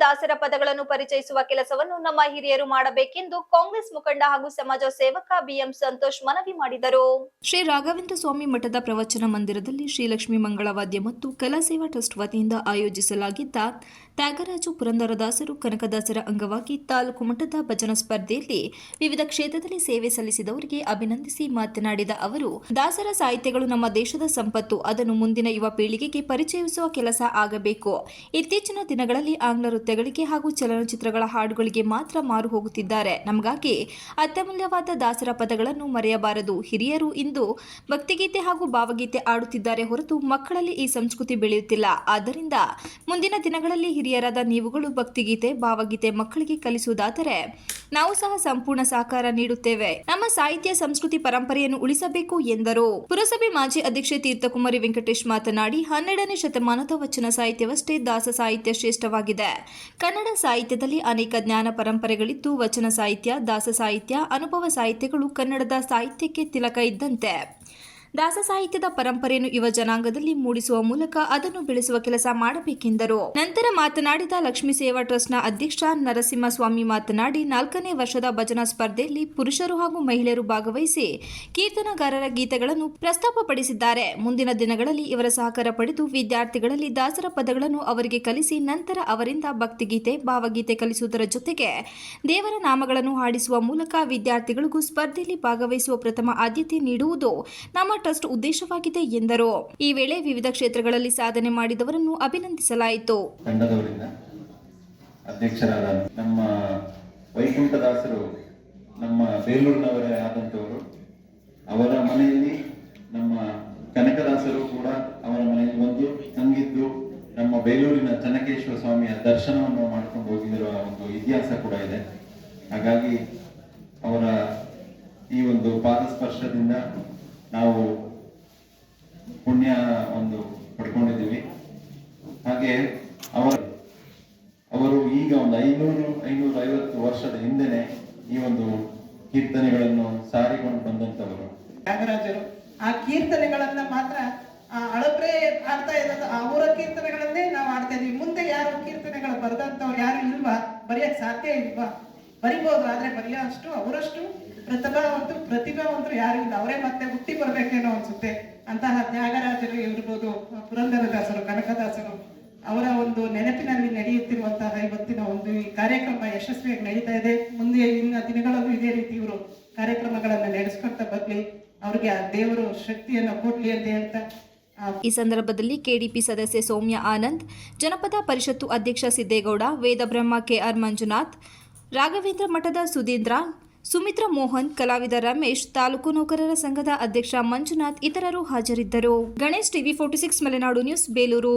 ದಾಸರ ಪದಗಳನ್ನು ಪರಿಚಯಿಸುವ ಕೆಲಸವನ್ನು ನಮ್ಮ ಹಿರಿಯರು ಮಾಡಬೇಕೆಂದು ಕಾಂಗ್ರೆಸ್ ಮುಖಂಡ ಹಾಗೂ ಸಮಾಜ ಸೇವಕ ಬಿಎಂ ಸಂತೋಷ್ ಮನವಿ ಮಾಡಿದರು. ಶ್ರೀ ರಾಘವೇಂದ್ರ ಸ್ವಾಮಿ ಮಠದ ಪ್ರವಚನ ಮಂದಿರದಲ್ಲಿ ಶ್ರೀಲಕ್ಷ್ಮಿ ಮಂಗಳವಾದ್ಯ ಮತ್ತು ಕಲಾ ಸೇವಾ ಟ್ರಸ್ಟ್ ವತಿಯಿಂದ ಆಯೋಜಿಸಲಾಗಿದ್ದ ತ್ಯಾಗರಾಜು ಪುರಂದರದಾಸರು ಕನಕದಾಸರ ಅಂಗವಾಗಿ ತಾಲೂಕು ಮಟ್ಟದ ಭಜನಾ ಸ್ಪರ್ಧೆಯಲ್ಲಿ ವಿವಿಧ ಕ್ಷೇತ್ರದಲ್ಲಿ ಸೇವೆ ಸಲ್ಲಿಸಿದವರಿಗೆ ಅಭಿನಂದಿಸಿ ಮಾತನಾಡಿದ ಅವರು, ದಾಸರ ಸಾಹಿತ್ಯಗಳು ನಮ್ಮ ದೇಶದ ಸಂಪತ್ತು, ಅದನ್ನು ಮುಂದಿನ ಯುವ ಪೀಳಿಗೆಗೆ ಪರಿಚಯಿಸುವ ಕೆಲಸ ಆಗಬೇಕು. ಇತ್ತೀಚಿನ ದಿನಗಳಲ್ಲಿ ಆಂಗ್ಲ ನೃತ್ಯಗಳಿಗೆ ಹಾಗೂ ಚಲನಚಿತ್ರಗಳ ಹಾಡುಗಳಿಗೆ ಮಾತ್ರ ಮಾರು ಹೋಗುತ್ತಿದ್ದಾರೆ. ನಮಗಾಗಿ ಅತ್ಯಮೂಲ್ಯವಾದ ದಾಸರ ಪದಗಳನ್ನು ಮರೆಯಬಾರದು. ಹಿರಿಯರು ಇಂದು ಭಕ್ತಿಗೀತೆ ಹಾಗೂ ಭಾವಗೀತೆ ಆಡುತ್ತಿದ್ದಾರೆ ಹೊರತು ಮಕ್ಕಳಲ್ಲಿ ಈ ಸಂಸ್ಕೃತಿ ಬೆಳೆಯುತ್ತಿಲ್ಲ. ಆದ್ದರಿಂದ ಮುಂದಿನ ದಿನಗಳಲ್ಲಿ ಹಿರಿಯರಾದ ನೀವುಗಳು ಭಕ್ತಿಗೀತೆ, ಭಾವಗೀತೆ ಮಕ್ಕಳಿಗೆ ಕಲಿಸುವುದಾದರೆ ನಾವು ಸಹ ಸಂಪೂರ್ಣ ಸಹಕಾರ ನೀಡುತ್ತೇವೆ. ನಮ್ಮ ಸಾಹಿತ್ಯ, ಸಂಸ್ಕೃತಿ, ಪರಂಪರೆಯನ್ನು ಉಳಿಸಬೇಕು ಎಂದರು. ಪುರಸಭೆ ಮಾಜಿ ಅಧ್ಯಕ್ಷೆ ತೀರ್ಥಕುಮಾರಿ ವೆಂಕಟೇಶ್ ಮಾತನಾಡಿ, ಹನ್ನೆರಡನೇ ಶತಮಾನದ ವಚನ ಸಾಹಿತ್ಯವಷ್ಟೇ ದಾಸ ಸಾಹಿತ್ಯ ಶ್ರೇಷ್ಠವಾಗಿದೆ. ಕನ್ನಡ ಸಾಹಿತ್ಯದಲ್ಲಿ ಅನೇಕ ಜ್ಞಾನ ಪರಂಪರೆಗಳಿದ್ದು, ವಚನ ಸಾಹಿತ್ಯ, ದಾಸ ಸಾಹಿತ್ಯ, ಅನುಭವ ಸಾಹಿತ್ಯಗಳು ಕನ್ನಡದ ಸಾಹಿತ್ಯಕ್ಕೆ ತಿಲಕ ಇದ್ದಂತೆ. ದಾಸ ಸಾಹಿತ್ಯದ ಪರಂಪರೆಯನ್ನು ಯುವ ಜನಾಂಗದಲ್ಲಿ ಮೂಡಿಸುವ ಮೂಲಕ ಅದನ್ನು ಬೆಳೆಸುವ ಕೆಲಸ ಮಾಡಬೇಕೆಂದರು. ನಂತರ ಮಾತನಾಡಿದ ಲಕ್ಷ್ಮೀ ಸೇವಾ ಟ್ರಸ್ಟ್ನ ಅಧ್ಯಕ್ಷ ನರಸಿಂಹಸ್ವಾಮಿ ಮಾತನಾಡಿ, ನಾಲ್ಕನೇ ವರ್ಷದ ಭಜನಾ ಸ್ಪರ್ಧೆಯಲ್ಲಿ ಪುರುಷರು ಹಾಗೂ ಮಹಿಳೆಯರು ಭಾಗವಹಿಸಿ ಕೀರ್ತನಗಾರರ ಗೀತೆಗಳನ್ನು ಪ್ರಸ್ತಾಪಪಡಿಸಿದ್ದಾರೆ. ಮುಂದಿನ ದಿನಗಳಲ್ಲಿ ಇವರ ಸಹಕಾರ ಪಡೆದು ವಿದ್ಯಾರ್ಥಿಗಳಲ್ಲಿ ದಾಸರ ಪದಗಳನ್ನು ಅವರಿಗೆ ಕಲಿಸಿ, ನಂತರ ಅವರಿಂದ ಭಕ್ತಿಗೀತೆ, ಭಾವಗೀತೆ ಕಲಿಸುವುದರ ಜೊತೆಗೆ ದೇವರ ನಾಮಗಳನ್ನು ಹಾಡಿಸುವ ಮೂಲಕ ವಿದ್ಯಾರ್ಥಿಗಳಿಗೂ ಸ್ಪರ್ಧೆಯಲ್ಲಿ ಭಾಗವಹಿಸುವ ಪ್ರಥಮ ಆದ್ಯತೆ ನೀಡುವುದು ನಮ್ಮ ಟ್ರಸ್ಟ್ ಉದ್ದೇಶವಾಗಿದೆ ಎಂದರು. ಈ ವೇಳೆ ವಿವಿಧ ಕ್ಷೇತ್ರಗಳಲ್ಲಿ ಸಾಧನೆ ಮಾಡಿದವರನ್ನು ಅಭಿನಂದಿಸಲಾಯಿತು. ಅಧ್ಯಕ್ಷರಾದ ನಮ್ಮ ವೈಕುಂಠದಾಸರು ನಮ್ಮ ಬೇಲೂರಿನವರೇ ಆದಂಥವರು, ಅವರ ಮನೆಯಲ್ಲಿ ನಮ್ಮ ಕನಕದಾಸರು ಕೂಡ ಅವರ ಮನೆಯಲ್ಲಿ ಬಂದು ತಂಗಿದ್ದು, ನಮ್ಮ ಬೇಲೂರಿನ ಚನಕೇಶ್ವರ ಸ್ವಾಮಿಯ ದರ್ಶನವನ್ನು ಮಾಡ್ಕೊಂಡು ಹೋಗಿರುವ ಒಂದು ಇತಿಹಾಸ ಕೂಡ ಇದೆ. ಹಾಗಾಗಿ ಅವರ ಈ ಒಂದು ಪಾದಸ್ಪರ್ಶದಿಂದ ನಾವು ಪುಣ್ಯ ಒಂದು ಪಡ್ಕೊಂಡಿದ್ದೀವಿ. ಹಾಗೆ ಅವರು ಅವರು ಈಗ ಒಂದು ಐನೂರು ಐನೂರ ಐವತ್ತು ವರ್ಷದ ಹಿಂದೆನೆ ಈ ಒಂದು ಕೀರ್ತನೆಗಳನ್ನು ಸಾರಿಕೊಂಡು ಬಂದಂತವರು ತ್ಯಾಗರಾಜರು, ಆ ಕೀರ್ತನೆಗಳನ್ನ ಮಾತ್ರ, ಆ ಅಳಬ್ರೆ ಆಡ್ತಾ ಆ ಅವರ ಕೀರ್ತನೆಗಳನ್ನೇ ನಾವು ಆಡ್ತಾ ಇದೀವಿ. ಮುಂದೆ ಯಾರು ಕೀರ್ತನೆಗಳು ಬರೆದಂತವ್ರು ಯಾರು ಇಲ್ವಾ? ಬರೆಯಕ್ ಸಾಧ್ಯ ಇಲ್ವಾ? ಬರಿಬೋದು ಆದ್ರೆ ಬರೆಯೋ ಅಷ್ಟು ಅವರಷ್ಟು ಪ್ರತಿಭಾವಂತರು ಪ್ರತಿಭಾವಂತರು ಯಾರು ಇಲ್ಲ ಅವರೇ ಮತ್ತೆ ಹುಟ್ಟಿ ಬರ್ಬೇಕೇನೋ ಅನ್ಸುತ್ತೆ. ಅಂತಹ ತ್ಯಾಗರಾಜರು ಇರ್ಬೋದು ಪುರಂದರದಾಸರು, ಕನಕದಾಸರು, ಅವರ ಒಂದು ನೆನಪಿನಲ್ಲಿ ನಡೆಯುತ್ತಿರುವಂತಹ ಇವತ್ತಿನ ಒಂದು ಈ ಕಾರ್ಯಕ್ರಮ ಯಶಸ್ವಿಯಾಗಿ ನಡೀತಾ ಇದೆ. ಮುಂದೆ ಇನ್ನ ದಿನಗಳಲ್ಲೂ ಇದೇ ರೀತಿ ಇವರು ಕಾರ್ಯಕ್ರಮಗಳನ್ನ ನಡೆಸ್ಕೊಳ್ತಾ ಬರ್ಲಿ. ಅವ್ರಿಗೆ ಆ ದೇವರು ಶಕ್ತಿಯನ್ನ ಕೊಡ್ಲಿ ಅಂತ ಹೇಳ್ತಾ ಈ ಸಂದರ್ಭದಲ್ಲಿ ಕೆಡಿಪಿ ಸದಸ್ಯೆ ಸೌಮ್ಯ ಆನಂದ್, ಜನಪದ ಪರಿಷತ್ತು ಅಧ್ಯಕ್ಷ ಸಿದ್ದೇಗೌಡ ವೇದಬ್ರಹ್ಮ ಕೆಆರ್ ಮಂಜುನಾಥ್ ರಾಘವೇಂದ್ರ ಮಠದ ಸುಧೀಂದ್ರ, ಸುಮಿತ್ರ ಮೋಹನ್, ಕಲಾವಿದ ರಮೇಶ್, ತಾಲೂಕು ನೌಕರರ ಸಂಘದ ಅಧ್ಯಕ್ಷ ಮಂಜುನಾಥ್ ಇತರರು ಹಾಜರಿದ್ದರು. Ganesh TV forty six Malenadu news, Belur.